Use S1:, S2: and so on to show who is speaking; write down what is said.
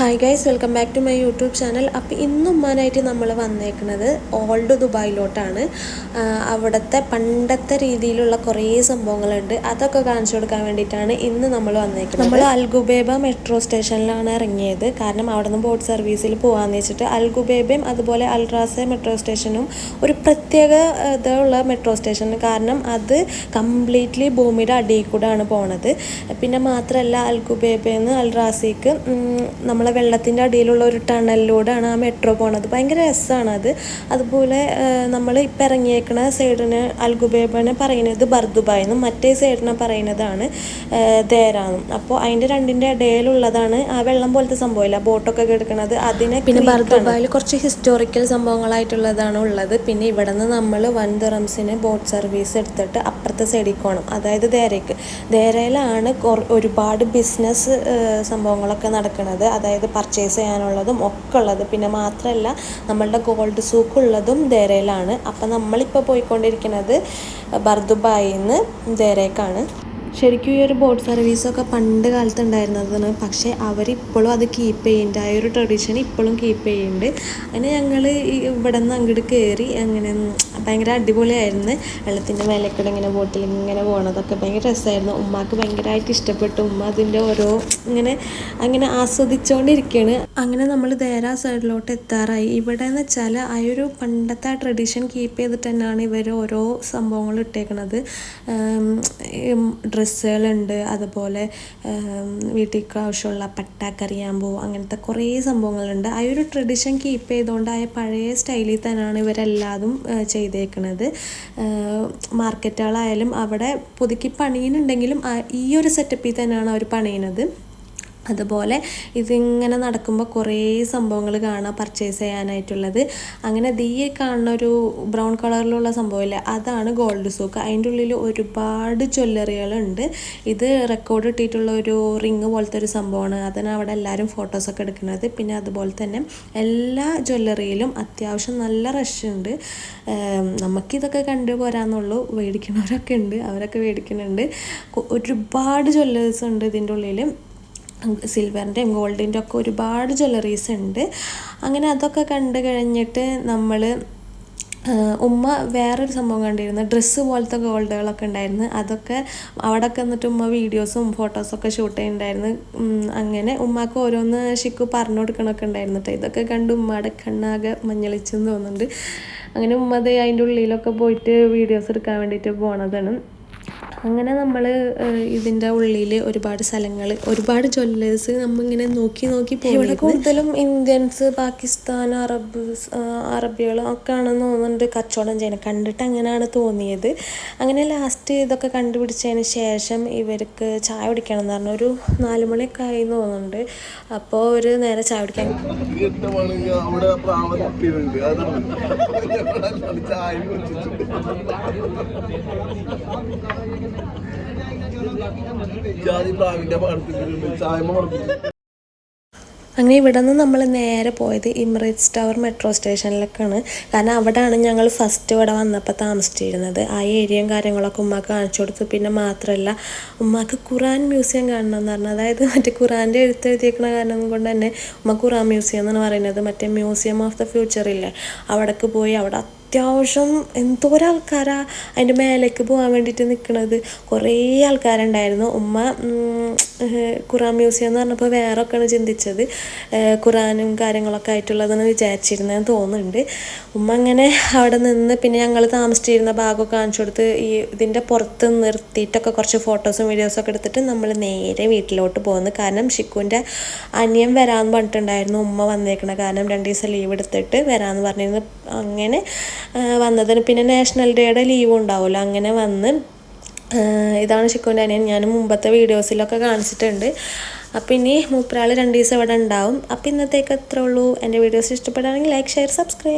S1: Hi guys welcome back to my YouTube channel അപ്പോൾ ഇന്ന് ഉമ്മാനായിട്ട് നമ്മൾ വന്നേക്കുന്നത് ഓൾഡ് ദുബായിലോട്ടാണ്. അവിടുത്തെ പണ്ടത്തെ രീതിയിലുള്ള കുറേ സംഭവങ്ങളുണ്ട്. അതൊക്കെ കാണിച്ചു കൊടുക്കാൻ വേണ്ടിയിട്ടാണ് ഇന്ന് നമ്മൾ വന്നേക്കുന്നത് നമ്മൾ അൽഗുബേബ മെട്രോ സ്റ്റേഷനിലാണ് ഇറങ്ങിയത്. കാരണം അവിടെ നിന്ന് ബോട്ട് സർവീസിൽ പോകാമെന്ന് വെച്ചിട്ട് അൽഗുബേബയും അതുപോലെ അൽറാസെ മെട്രോ സ്റ്റേഷനും ഒരു പ്രത്യേക ഇതുള്ള മെട്രോ സ്റ്റേഷൻ കാരണം അത് കംപ്ലീറ്റ്ലി ഭൂമിയുടെ അടിയിൽ കൂടെയാണ് പോണത്. പിന്നെ മാത്രമല്ല അൽഗുബേബയിൽ നിന്ന് അൽറാസിക്ക് നമ്മളെ വെള്ളത്തിന്റെ അടിയിലുള്ള ഒരു ടണലിലൂടെയാണ് ആ മെട്രോ പോണത്. ഭയങ്കര രസമാണ് അത്. അതുപോലെ നമ്മൾ ഇപ്പം ഇറങ്ങിയേക്കണ സൈഡിന് അൽഗുബേബനെ പറയുന്നത് ബർദുബായ് എന്നും മറ്റേ സൈഡിനെ പറയുന്നതാണ് ദേരാന്നും അപ്പോൾ അതിന്റെ രണ്ടിന്റെ ഇടയിലുള്ളതാണ് ആ വെള്ളം പോലത്തെ സംഭവമില്ല ബോട്ടൊക്കെ കിടക്കുന്നത് അതിനെ പിന്നെ ബർദുബായിൽ കുറച്ച് ഹിസ്റ്റോറിക്കൽ സംഭവങ്ങളായിട്ടുള്ളതാണ് ഉള്ളത്. പിന്നെ ഇവിടെ നിന്ന് നമ്മൾ വൻ ദിറംസിന് ബോട്ട് സർവീസ് എടുത്തിട്ട് അപ്പുറത്തെ സൈഡിൽ പോകണം അതായത് ദേരയ്ക്ക് ദേരയിലാണ് ഒരുപാട് ബിസിനസ് സംഭവങ്ങളൊക്കെ നടക്കുന്നത് അതായത് പർച്ചേസ് ചെയ്യാനുള്ളതും ഒക്കെ ഉള്ളത്. പിന്നെ മാത്രമല്ല നമ്മളുടെ ഗോൾഡ് സൂക്ക് ഉള്ളതും ദേരയിലാണ് അപ്പം നമ്മളിപ്പോൾ പോയിക്കൊണ്ടിരിക്കുന്നത് ബർദുബായിൽ നിന്ന് ദേരയ്ക്കാണ് ശരിക്കും ഈ ഒരു ബോട്ട് സർവീസൊക്കെ പണ്ട് കാലത്ത് ഉണ്ടായിരുന്നതാണ് പക്ഷേ അവരിപ്പോഴും അത് കീപ്പ് ചെയ്യുന്നുണ്ട്. ആ ഒരു ട്രഡീഷൻ ഇപ്പോഴും കീപ്പ് ചെയ്യുന്നുണ്ട്. അങ്ങനെ ഞങ്ങൾ ഇവിടെ നിന്ന് അങ്ങോട്ട് കയറി അങ്ങനെ ഭയങ്കര അടിപൊളിയായിരുന്നു. വെള്ളത്തിന്റെ മേലേക്കൂടെ ഇങ്ങനെ ബോട്ടിൽ ഇങ്ങനെ പോകണതൊക്കെ ഭയങ്കര രസമായിരുന്നു. ഉമ്മാക്ക് ഭയങ്കരമായിട്ട് ഇഷ്ടപ്പെട്ടു. ഉമ്മ അതിന്റെ ഓരോ ഇങ്ങനെ അങ്ങനെ ആസ്വദിച്ചുകൊണ്ടിരിക്കുകയാണ് അങ്ങനെ നമ്മൾ ദേരാ സൈഡിലോട്ട് എത്താറായി. ഇവിടെ എന്ന് വെച്ചാൽ ആ ഒരു പണ്ടത്തെ ആ ട്രഡീഷൻ കീപ്പ് ചെയ്തിട്ട് തന്നെയാണ് ഇവർ ഓരോ സംഭവങ്ങൾ ഇട്ടേക്കണത്. ഡ്രസ്സുകളുണ്ട്. അതുപോലെ വീട്ടിലേക്ക് ആവശ്യമുള്ള പട്ട കറിയാമ്പൂ അങ്ങനത്തെ കുറേ സംഭവങ്ങളുണ്ട്. ആ ഒരു ട്രഡീഷൻ കീപ്പ് ചെയ്തുകൊണ്ട് ആ പഴയ സ്റ്റൈലിൽ തന്നെയാണ് ഇവരെല്ലാതും ചെയ്തേക്കുന്നത് മാർക്കറ്റുകളായാലും അവിടെ പുതുക്കി പണിയുന്നുണ്ടെങ്കിലും ഈ ഒരു സെറ്റപ്പിൽ തന്നെയാണ് അവർ പണിയുന്നത് അതുപോലെ ഇതിങ്ങനെ നടക്കുമ്പോൾ കുറേ സംഭവങ്ങൾ കാണാം പർച്ചേസ് ചെയ്യാനായിട്ടുള്ളത്. അങ്ങനെ ദീ കാണുന്ന ഒരു ബ്രൗൺ കളറിലുള്ള സംഭവമില്ലേ. അതാണ് ഗോൾഡ് സൂക്ക് അതിന്റെ ഉള്ളിൽ ഒരുപാട് ജ്വല്ലറികളുണ്ട്. ഇത് റെക്കോർഡ് ഇട്ടിട്ടുള്ള ഒരു റിങ് പോലത്തെ ഒരു സംഭവമാണ്. അതിന് അവിടെ എല്ലാവരും ഫോട്ടോസൊക്കെ എടുക്കുന്നത്. പിന്നെ അതുപോലെ തന്നെ എല്ലാ ജ്വല്ലറിയിലും അത്യാവശ്യം നല്ല റഷ് ഉണ്ട്. നമുക്കിതൊക്കെ കണ്ടു പോരാന്നുള്ളൂ. മേടിക്കുന്നവരൊക്കെ ഉണ്ട്. അവരൊക്കെ മേടിക്കുന്നുണ്ട്. ഒരുപാട് ജ്വല്ലേഴ്സ് ഉണ്ട് ഇതിന്റെ ഉള്ളിൽ സിൽവറിന്റെയും ഗോൾഡിന്റെ ഒക്കെ ഒരുപാട് ജ്വല്ലറീസ് ഉണ്ട്. അങ്ങനെ അതൊക്കെ കണ്ട് കഴിഞ്ഞിട്ട് നമ്മൾ ഉമ്മ വേറൊരു സംഭവം കണ്ടിരുന്നു. ഡ്രസ്സ് പോലത്തെ ഗോൾഡുകളൊക്കെ ഉണ്ടായിരുന്നു. അതൊക്കെ അവിടെ എന്നിട്ട് ഉമ്മ വീഡിയോസും ഫോട്ടോസൊക്കെ ഷൂട്ട് ചെയ്യുന്നുണ്ടായിരുന്നു അങ്ങനെ ഉമ്മക്ക് ഓരോന്ന് ഷിക്കു പറഞ്ഞു കൊടുക്കണമൊക്കെ ഉണ്ടായിരുന്നു കേട്ടോ ഇതൊക്കെ കണ്ട് ഉമ്മയുടെ കണ്ണാകെ മഞ്ഞളിച്ചെന്ന് തോന്നുന്നുണ്ട്. അങ്ങനെ ഉമ്മ ദേ അതിന്റെ ഉള്ളിലൊക്കെ പോയിട്ട് വീഡിയോസ് എടുക്കാൻ വേണ്ടിയിട്ട് പോണതാണ്. അങ്ങനെ നമ്മൾ ഇതിന്റെ ഉള്ളിൽ ഒരുപാട് സ്ഥലങ്ങൾ ഒരുപാട് ജ്വല്ലേഴ്സ് നമ്മളിങ്ങനെ നോക്കി നോക്കി പോകുന്നത് ഇവിടെ കൂടുതലും ഇന്ത്യൻസ് പാകിസ്ഥാൻ അറബ് അറബികൾ ഒക്കെ ആണെന്ന് തോന്നുന്നുണ്ട് കച്ചവടം ചെയ്യുന്നത്. കണ്ടിട്ട് അങ്ങനെയാണ് തോന്നിയത്. അങ്ങനെ ലാസ്റ്റ് ഇതൊക്കെ കണ്ടുപിടിച്ചതിന് ശേഷം ഇവർക്ക് ചായ കുടിക്കണം എന്ന് പറഞ്ഞു ഒരു നാല് മണിയൊക്കെ ആയി എന്ന് തോന്നുന്നുണ്ട്. അപ്പോൾ ഒരു നേരെ ചായ കുടിക്കാൻ
S2: ചായ പ്രാവിന്റെ പാടത്തിൽ ചായ
S1: അങ്ങനെ ഇവിടെ നിന്ന് നമ്മൾ നേരെ പോയത് ഇമ്രേറ്റ്സ് ടവർ മെട്രോ സ്റ്റേഷനിലേക്കാണ് കാരണം അവിടെയാണ് ഞങ്ങൾ ഫസ്റ്റ് ഇവിടെ വന്നപ്പോൾ താമസിച്ചിരുന്നത്. ആ ഏരിയയും കാര്യങ്ങളൊക്കെ ഉമ്മാക്ക് കാണിച്ചു കൊടുത്തു. പിന്നെ മാത്രമല്ല ഉമ്മാക്ക് ഖുറാൻ മ്യൂസിയം കാണണം എന്ന് പറഞ്ഞു. അതായത് മറ്റേ ഖുറാന്റെ എഴുത്ത് എഴുതിയേക്കുന്ന കാരണം കൊണ്ട് തന്നെ ഉമ്മ ഖുറാൻ മ്യൂസിയം എന്നാണ് പറയുന്നത്. മറ്റേ മ്യൂസിയം ഓഫ് ദ ഫ്യൂച്ചർ ഇല്ലേ? അവിടേക്ക് പോയി അവിടെ അത്യാവശ്യം എന്തോരം ആൾക്കാരാ അതിന്റെ മേലേക്ക് പോകാൻ വേണ്ടിയിട്ട് നിൽക്കുന്നത് കുറേ ആൾക്കാരുണ്ടായിരുന്നു. ഉമ്മ ഖുറാൻ മ്യൂസിയം എന്ന് പറഞ്ഞപ്പോൾ വേറെ ഒക്കെയാണ് ചിന്തിച്ചത് ഖുറാനും കാര്യങ്ങളൊക്കെ ആയിട്ടുള്ളതെന്ന് വിചാരിച്ചിരുന്നതെന്ന് തോന്നുന്നുണ്ട്. ഉമ്മ അങ്ങനെ അവിടെ നിന്ന് പിന്നെ ഞങ്ങൾ താമസിച്ചിരുന്ന ഭാഗമൊക്കെ കാണിച്ചു കൊടുത്ത് ഈ ഇതിന്റെ പുറത്ത് നിർത്തിയിട്ടൊക്കെ കുറച്ച് ഫോട്ടോസും വീഡിയോസൊക്കെ എടുത്തിട്ട് നമ്മൾ നേരെ വീട്ടിലോട്ട് പോകുന്നു കാരണം ഷിക്കുവിന്റെ അനിയൻ വരാമെന്ന് പറഞ്ഞിട്ടുണ്ടായിരുന്നു. ഉമ്മ വന്നേക്കണ കാരണം രണ്ട് ദിവസം ലീവ് എടുത്തിട്ട് വരാമെന്ന് പറഞ്ഞിരുന്നു. അങ്ങനെ വന്നതിന് പിന്നെ നാഷണൽ ഡേയുടെ ലീവ് ഉണ്ടാവുമല്ലോ. അങ്ങനെ വന്ന് ഇതാണ് ശിക്കുവിന്റെ അനിയൻ. ഞാൻ മുമ്പത്തെ വീഡിയോസിലൊക്കെ കാണിച്ചിട്ടുണ്ട്. അപ്പം ഇനി മൂപ്പരാൾ രണ്ട് ദിവസം ഇവിടെ ഉണ്ടാവും. അപ്പം ഇന്നത്തേക്ക് എത്ര ഉള്ളൂ. എന്റെ വീഡിയോസ് ഇഷ്ടപ്പെടുകയാണെങ്കിൽ ലൈക്ക് ഷെയർ സബ്സ്ക്രൈബ്